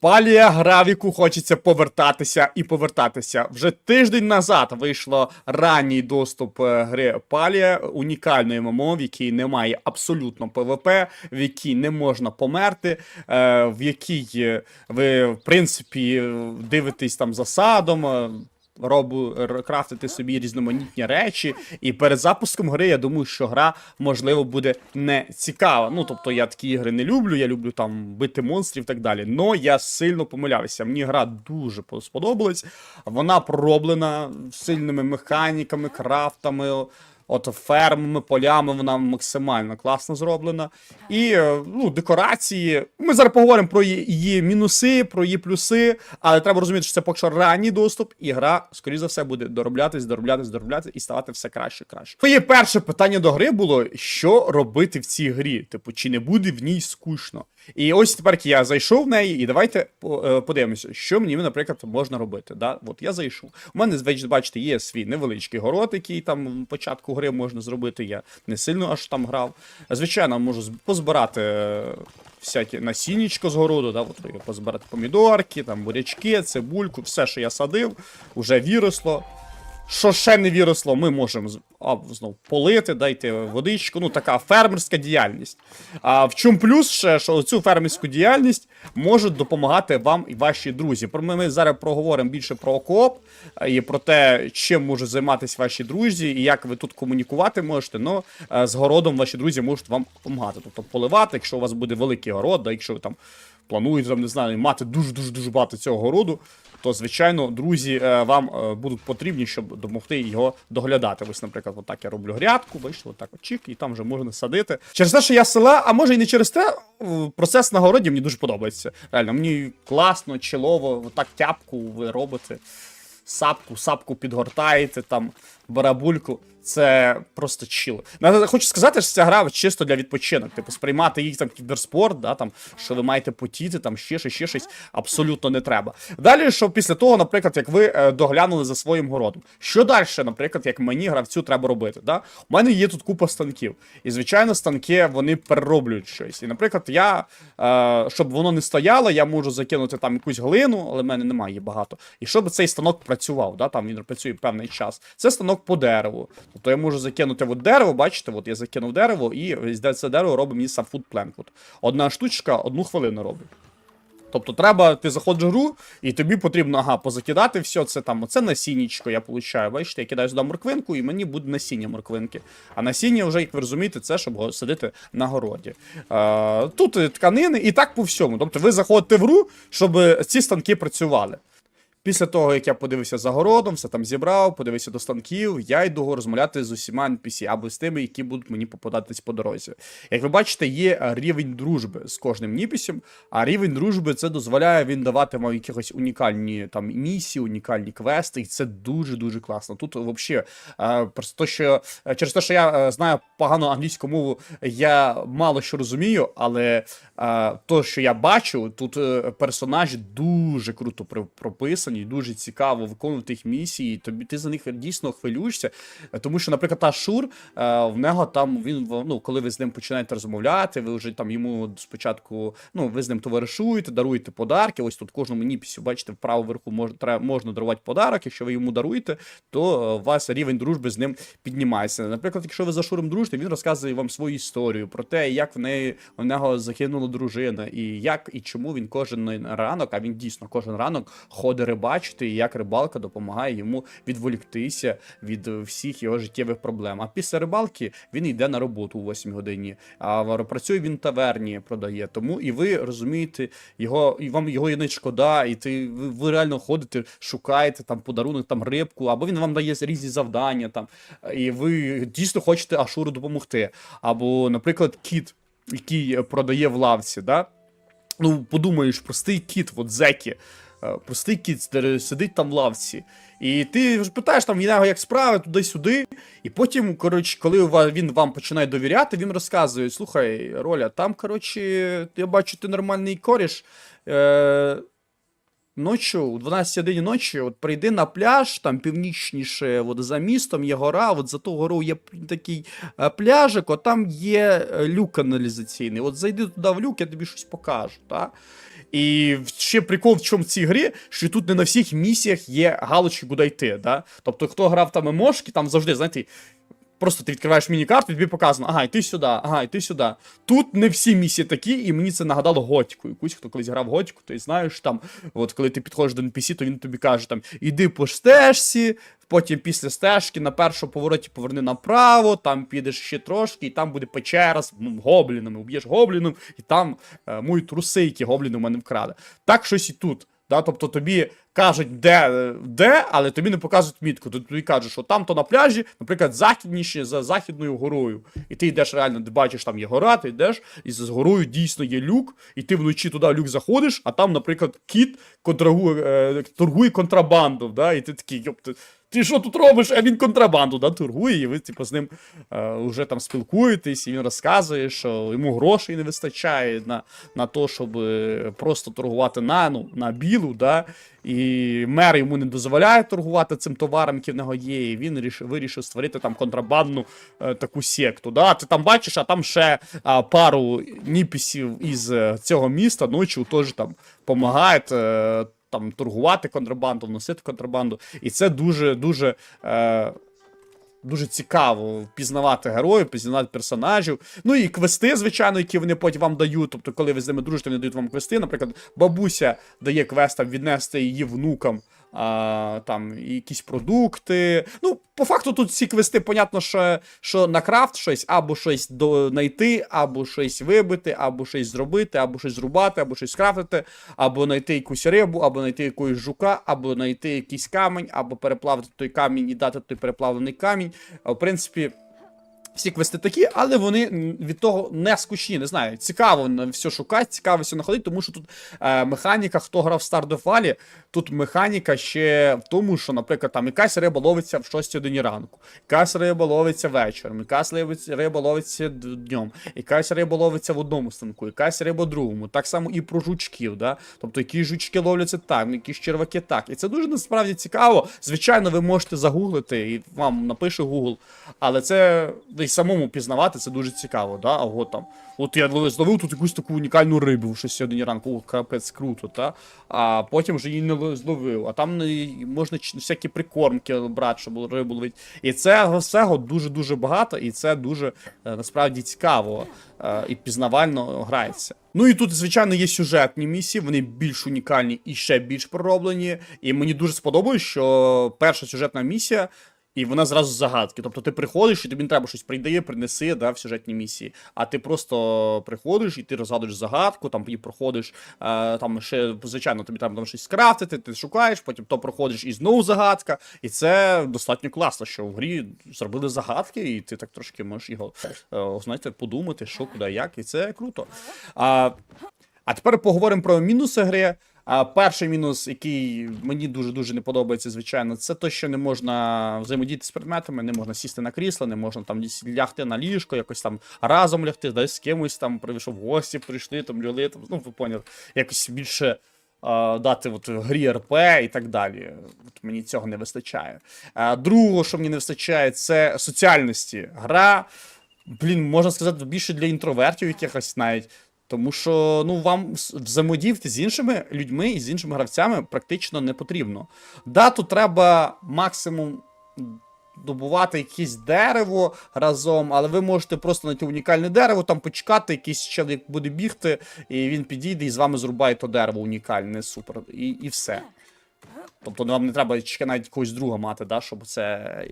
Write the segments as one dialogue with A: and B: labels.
A: Палія гравіку хочеться повертатися і повертатися. Вже тиждень назад вийшло ранній доступ е, гри Палія, унікальної ММО, в якій немає абсолютно ПВП, в якій не можна померти, е, в якій е, ви, в принципі, дивитесь там за садом. е, Робу крафтити собі різноманітні речі, і перед запуском гри я думаю, що гра можливо буде не цікава. Ну тобто я такі ігри не люблю, я люблю там бити монстрів і так далі. Но я сильно помилявся. Мені гра дуже сподобалась. Вона пророблена сильними механіками, крафтами. От фермами, полями вона максимально класно зроблена. І е, ну, декорації. Ми зараз поговоримо про її, мінуси, про її плюси, але треба розуміти, що це поки що ранній доступ, і гра, скоріш за все, буде дороблятись, дороблятись, дороблятись і ставати все краще краще. Твоє перше питання до гри було: що робити в цій грі? Типу, чи не буде в ній скучно? І ось тепер я зайшов в неї, і давайте е, подивимося, що мені, наприклад, можна робити. Да? От я зайшов. У мене, бачите, є свій невеличкий город, який там в початку гри можна зробити. Я не сильно аж там грав. Звичайно, можу позбирати е, всякі насіннячко з городу, да? От, позбирати помідорки, там бурячки, цибульку, все, що я садив, вже виросло. Що ще не виросло, ми можемо а, знов полити, дайте водичку. Ну, така фермерська діяльність. А в чому плюс ще, що цю фермерську діяльність можуть допомагати вам і ваші друзі. Ми, ми зараз проговоримо більше про кооп і про те, чим можуть займатися ваші друзі, і як ви тут комунікувати можете. Ну, з городом ваші друзі можуть вам допомагати. Тобто поливати, якщо у вас буде великий город, да, якщо ви там плануєте там, не знаю, мати дуже дуже дуже багато цього городу, то звичайно, друзі е, вам е, будуть потрібні, щоб допомогти його доглядати. Ось, наприклад, отак я роблю грядку, бачите, отак от і там вже можна садити. Через те, що я села, а може і не через те, процес на городі мені дуже подобається. Реально, мені класно, чилово, отак тяпку ви робите. Сапку, сапку підгортаєте, там барабульку. Це просто чіло. Хочу сказати, що ця гра чисто для відпочинок. Типу, сприймати їх там кіберспорт, да, там, що ви маєте потіти, там ще щось, ще щось, абсолютно не треба. Далі, що після того, наприклад, як ви е, доглянули за своїм городом. Що далі, наприклад, як мені гравцю треба робити? Да? У мене є тут купа станків. І, звичайно, станки вони перероблюють щось. І, наприклад, я, е, щоб воно не стояло, я можу закинути там якусь глину, але в мене немає багато. І щоб цей станок працював, да, там він працює певний час. Це станок по дереву. Тобто я можу закинути от дерево, бачите, от я закинув дерево, і це дерево робить мені сам фудпленк. Одна штучка одну хвилину робить. Тобто треба, ти заходиш в гру, і тобі потрібно ага, позакидати все це там. Оце насіннячко я получаю. Бачите, я кидаю сюди морквинку, і мені буде насіння морквинки. А насіння вже, як ви розумієте, це щоб садити на городі. Е, тут тканини і так по всьому. Тобто ви заходите в гру, щоб ці станки працювали. Після того, як я подивився за городом, все там зібрав, подивився до станків, я йду розмовляти з усіма NPC або з тими, які будуть мені попадатись по дорозі. Як ви бачите, є е, рівень дружби з кожним ніпісем, а рівень дружби це дозволяє він давати вам якихось унікальні там місії, унікальні квести, і це дуже дуже класно. Тут взагалі просто то, що е, через те, що я е, знаю погану англійську мову, я мало що розумію, але е, то, що я бачу, тут е, персонажі дуже круто при- прописані, дуже цікаво виконувати їх місії. Тобі ти за них дійсно хвилюєшся. Тому що, наприклад, та Шур, е, в нього там він ну, коли ви з ним починаєте розмовляти, ви вже там йому спочатку, ну, ви з ним товаришуєте, даруєте подарки. Ось тут кожному ніпісю, бачите, вправо вверху мож, треба, можна дарувати подарок. Якщо ви йому даруєте, то е, у вас рівень дружби з ним піднімається. Наприклад, якщо ви за Шуром дружите, він розказує вам свою історію про те, як в неї в нього загинула дружина, і як і чому він кожен ранок, а він дійсно кожен ранок ходить рибачити, і як рибалка допомагає йому відволіктися від всіх його життєвих проблем. А після рибалки він йде на роботу о 8 годині. А працює він в таверні, продає. Тому і ви розумієте його, і вам його і не шкода, і ти ви, ви реально ходите, шукаєте там подарунок, там рибку, або він вам дає різні завдання, там, і ви дійсно хочете Ашуру допомогти. Або, наприклад, кіт, який продає в лавці, да? Ну, подумаєш, простий кіт, от зекі. Е, Простий кіт сидить- там в лавці. І ти ж питаєш там нього як справи туди-сюди. І потім, коротше, коли він вам починає довіряти, він розказує: слухай, Роля, там, коротше, я бачу, ти нормальний коріш. Е, Ночі, у 12 годині ночі, от прийди на пляж, там північніше, от за містом є гора, от за ту гору є такий е, пляжик, от там є е, люк каналізаційний. От зайди туди в люк, я тобі щось покажу. Та? І ще прикол в чому в цій грі, що тут не на всіх місіях є галочки, куди йти. Да? Тобто, хто грав там емошки, там завжди, знаєте, Просто ти відкриваєш міні-карту, і тобі показано, ага, йти сюди, ага, йти сюди. Тут не всі місії такі, і мені це нагадало готику. Якусь, хто колись грав готику, то й знаєш там, от коли ти підходиш до NPC, то він тобі каже там, іди по стежці, потім після стежки на першому повороті поверни направо, там підеш ще трошки, і там буде печера з м, гоблінами, уб'єш гобліном, і там е, мої труси, які гобліни в мене вкрали. Так щось і тут. Да? Тобто тобі кажуть, де, де, але тобі не показують мітку. Тобто тобі кажуть, що там то на пляжі, наприклад, західніше за західною горою. І ти йдеш реально, ти бачиш, там є гора, ти йдеш, і з горою дійсно є люк, і ти вночі туди люк заходиш, а там, наприклад, кіт контрагує, е, торгує контрабанду, да? і ти такий, йопти. Ти що тут робиш? А він контрабанду да, торгує, і ви типу, з ним е, вже там спілкуєтесь, і він розказує, що йому грошей не вистачає на, на то, щоб е, просто торгувати на, ну, на білу, да, і мер йому не дозволяє торгувати цим товаром, який в нього є, і він ріш, вирішив створити там контрабандну е, таку секту. Да? Ти там бачиш, а там ще е, пару ніпісів із е, цього міста ночі теж там допомагають. Е, там торгувати контрабанду, вносити контрабанду. І це дуже дуже. Е, Дуже цікаво впізнавати героїв, пізнавати персонажів. Ну і квести, звичайно, які вони потім вам дають. Тобто, коли ви з ними дружите, вони дають вам квести. Наприклад, бабуся дає квест там, віднести її внукам а, там якісь продукти. Ну, по факту, тут всі квести, понятно, що, що на крафт щось, або щось знайти, або щось вибити, або щось зробити, або щось зрубати, або щось скрафтити, або знайти якусь рибу, або знайти якогось жука, або знайти якийсь камінь, або переплавити той камінь і дати той переплавлений камінь. В принципі. Всі квести такі, але вони від того не скучні. Не знаю. Цікаво все шукати, цікаво все знаходити, тому що тут е, механіка, хто грав в Stardew Valley, тут механіка ще в тому, що, наприклад, там якась риба ловиться в 6 годині ранку, якась риба ловиться вечором, якась риба ловиться днем, якась риба ловиться в одному станку, якась риба в другому. Так само і про жучків. Да? Тобто, які жучки ловляться так, якісь черваки так. І це дуже насправді цікаво. Звичайно, ви можете загуглити, і вам напише Google, але це й самому пізнавати це дуже цікаво, да? От там. От я зловив тут якусь таку унікальну рибу в 6 годині ранку, о, капець круто, та? А потім вже її не зловив. А там можна всякі прикормки брати, щоб рибу ловити. І це всього дуже-дуже багато, і це дуже е, насправді цікаво е, і пізнавально грається. Ну і тут, звичайно, є сюжетні місії, вони більш унікальні і ще більш пророблені. І мені дуже сподобалось, що перша сюжетна місія. І вона зразу загадки. Тобто ти приходиш, і тобі не треба щось прийде, принеси да, в сюжетній місії. А ти просто приходиш і ти розгадуєш загадку, там і проходиш, е, там ще, звичайно, тобі треба там щось скрафтити, ти шукаєш, потім то проходиш і знову загадка. І це достатньо класно, що в грі зробили загадки, і ти так трошки можеш його, е, знаєте, подумати, що, куди, як, і це круто. А, а тепер поговоримо про мінуси гри. А перший мінус, який мені дуже дуже не подобається, звичайно, це те, що не можна взаємодіяти з предметами, не можна сісти на крісло, не можна там лягти на ліжко, якось там разом лягти, десь з кимось там прийшов гості, прийшли там лягли, там, ну ви поняли, якось більше. Дати от грі РП і так далі. От мені цього не вистачає. Другого, що мені не вистачає, це соціальності. Гра, блін, можна сказати, більше для інтровертів якихось навіть. Тому що ну вам взаємодіяти з іншими людьми і з іншими гравцями практично не потрібно. Да, тут треба максимум добувати якесь дерево разом, але ви можете просто знайти унікальне дерево, там почекати, якийсь чоловік буде бігти, і він підійде і з вами зрубає то дерево унікальне, супер. І, і все. Тобто вам не треба ще навіть когось друга мати, да, щоб це.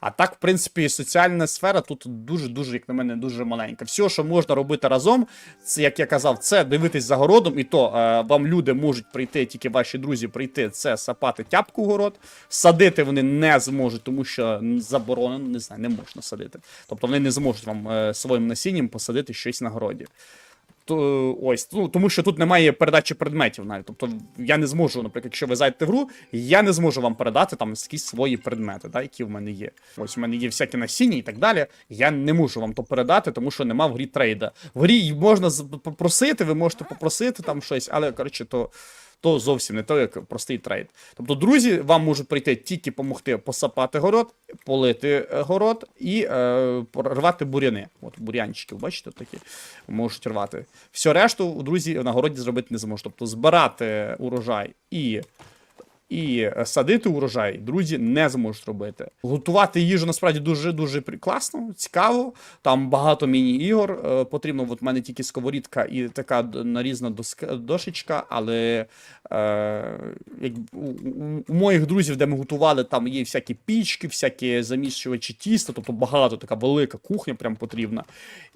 A: А так, в принципі, соціальна сфера тут дуже-дуже, як на мене, дуже маленька. Все, що можна робити разом, це, як я казав, це дивитись за городом, і то е, вам люди можуть прийти, тільки ваші друзі прийти, це сапати тяпку город. Садити вони не зможуть, тому що заборонено, не знаю, не можна садити. Тобто вони не зможуть вам е, своїм насінням посадити щось на городі. То, ось, ну, тому що тут немає передачі предметів навіть. Тобто я не зможу, наприклад, якщо ви зайдете в гру, я не зможу вам передати там якісь свої предмети, да, які в мене є. Ось у мене є всякі насіння і так далі. Я не можу вам то передати, тому що нема в грі трейда. В грі можна попросити, ви можете попросити там щось, але коротше, то. То зовсім не то, як простий трейд. Тобто, друзі, вам можуть прийти тільки допомогти посапати город, полити е, город і е, рвати буряни. От бурянчики, бачите, такі можуть рвати. Все решту, друзі, на городі зробити не зможуть. Тобто збирати урожай і і е, садити урожай, друзі, не зможуть робити. Готувати їжу насправді дуже дуже класно, цікаво. Там багато міні-ігор. е, Потрібно, от в мене тільки сковорідка і така нарізна дошечка, але е, як, у, у, у моїх друзів, де ми готували, там є всякі пічки, всякі заміщувачі тіста, тобто багато така велика кухня прям потрібна.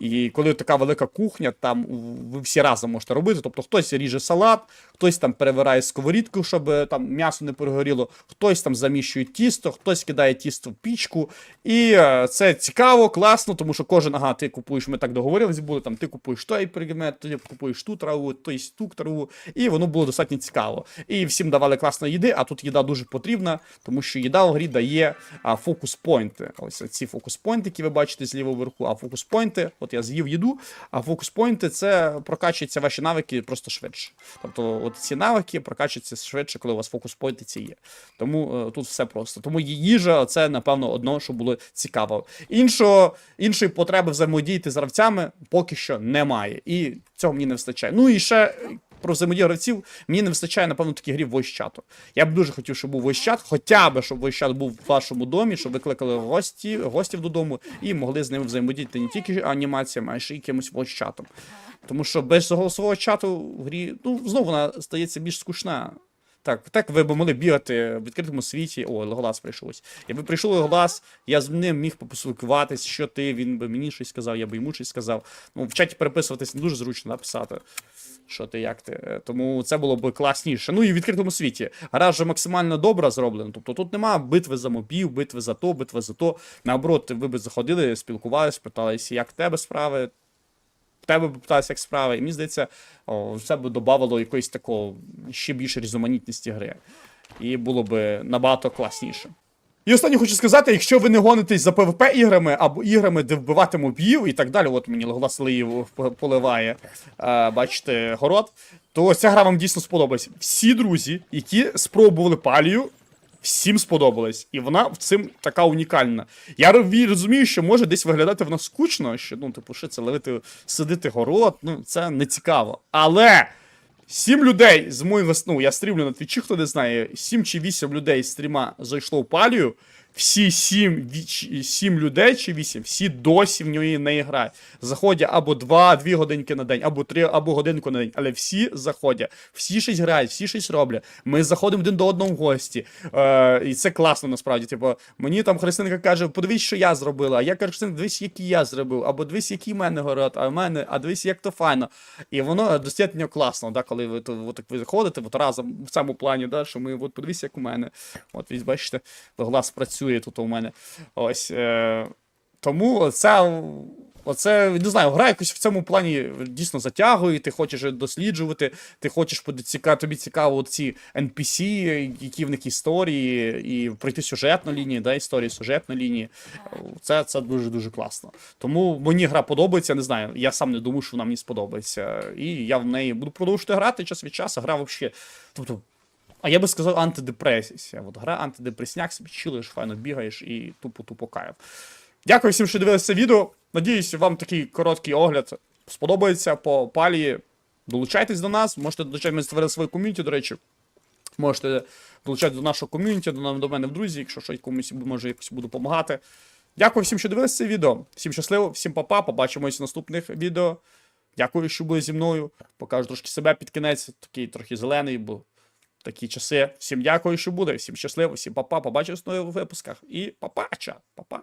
A: І коли така велика кухня, там ви всі разом можете робити. Тобто хтось ріже салат, хтось там перевирає сковорідку, щоб е, там м'ясо не перегоріло, хтось там заміщує тісто, хтось кидає тісто в пічку. І е, це цікаво, класно, тому що кожен, ага, ти купуєш, ми так договорились були, там ти купуєш той предмет, ти купуєш ту траву, той ту траву, і воно було достатньо цікаво. І всім давали класно їди, а тут їда дуже потрібна, тому що їда в грі дає фокус-пойнти. Ось ці фокус-пойнти, які ви бачите зліва вверху, а фокус-пойнти, от я з'їв їду, а фокус-пойнти це прокачуються ваші навики просто швидше. Тобто, от ці навики прокачуються швидше, коли у вас фокус-пойнти ці є. Тому е, тут все просто. Тому їжа це, напевно, одно, що було цікаво. Іншого, іншої потреби взаємодіяти з гравцями поки що немає. І цього мені не вистачає. Ну і ще. е, Про взаємодію гравців мені не вистачає, напевно, в такій грі voice-чату. Я б дуже хотів, щоб був voice-чат, хоча б, щоб voice-чат був в вашому домі, щоб ви кликали гості, гостів додому і могли з ними взаємодіяти не тільки анімаціями, а ще й якимось voice-чатом. Тому що без голосового чату в грі, ну, знову вона стається більш скучна. Так, так ви б могли бігати в відкритому світі. О, Леголас прийшов. Якби прийшов Леголас, я з ним міг поспілкуватись, що ти, він би мені щось сказав, я би йому щось сказав. Ну, в чаті переписуватись не дуже зручно написати. Що ти, як ти. Е, Тому це було б класніше. Ну і в відкритому світі. Гра вже максимально добра зроблена. Тобто тут нема битви за мобів, битви за то, битви за то. Наоборот, ви б заходили, спілкувалися, питалися, як тебе справи, тебе б як справи. І мені здається, о, це б додавало якоїсь такого ще більше різноманітності гри. І було б набагато класніше. І останнє хочу сказати, якщо ви не гонитесь за PvP іграми або іграми, де вбивати мобів і так далі, от мені Леголас Лиїв поливає, е, бачите, город, то ця гра вам дійсно сподобається. Всі друзі, які спробували палію, всім сподобалась. І вона в цим така унікальна. Я розумію, що може десь виглядати вона скучно, що ну, типу, що це ловити, сидити город, ну це не цікаво. Але. Сім людей з моїх весну, я стрімлю на твічі, хто не знає, сім чи вісім людей з стріма зайшло в палію. Всі сім, сім людей чи вісім, всі досі в нього не грають. Заходять або два-дві годинки на день, або три, або годинку на день. Але всі заходять, всі щось грають, всі щось роблять. Ми заходимо один до одного в гості. Е, і це класно насправді. Типу, мені там Христинка каже: подивись, що я зробила. А я кажу, Христинка, дивись, який я зробив, або дивись, який в мене город, а в мене, а дивись, як то файно. І воно достатньо класно, да, коли ви то, от, ви заходите от разом в цьому плані, да, що ми от подивись, як у мене. От бачите, глаз працює тут у мене. Ось. Е, тому це. Оце, не знаю, гра якось в цьому плані дійсно затягує, ти хочеш досліджувати, ти хочеш буде тобі цікаво ці NPC, які в них історії, і пройти сюжетну лінію, да, історії сюжетної лінії. Це, це дуже-дуже класно. Тому мені гра подобається, не знаю. Я сам не думаю, що вона мені сподобається. І я в неї буду продовжувати грати час від часу. Гра взагалі. Тобто, а я би сказав антидепресія. От гра антидепресняк, собі чилиш, файно бігаєш і тупо-тупо кайф. Дякую всім, що дивилися це відео. Надіюсь, вам такий короткий огляд сподобається по палії. Долучайтесь до нас, можете долучати, ми створили своє ком'юніті, до речі. Можете долучатися до нашого ком'юніті, до, до мене в друзі, якщо щось комусь може якось буду допомагати. Дякую всім, що дивилися це відео. Всім щасливо, всім па-па, побачимось в наступних відео. Дякую, що були зі мною. Покажу трошки себе під кінець, такий трохи зелений, бо такі часи. Всім дякую, що буде. Всім щасливо, всім па-па, побачимось в нових випусках. І па-па, чат, па-па.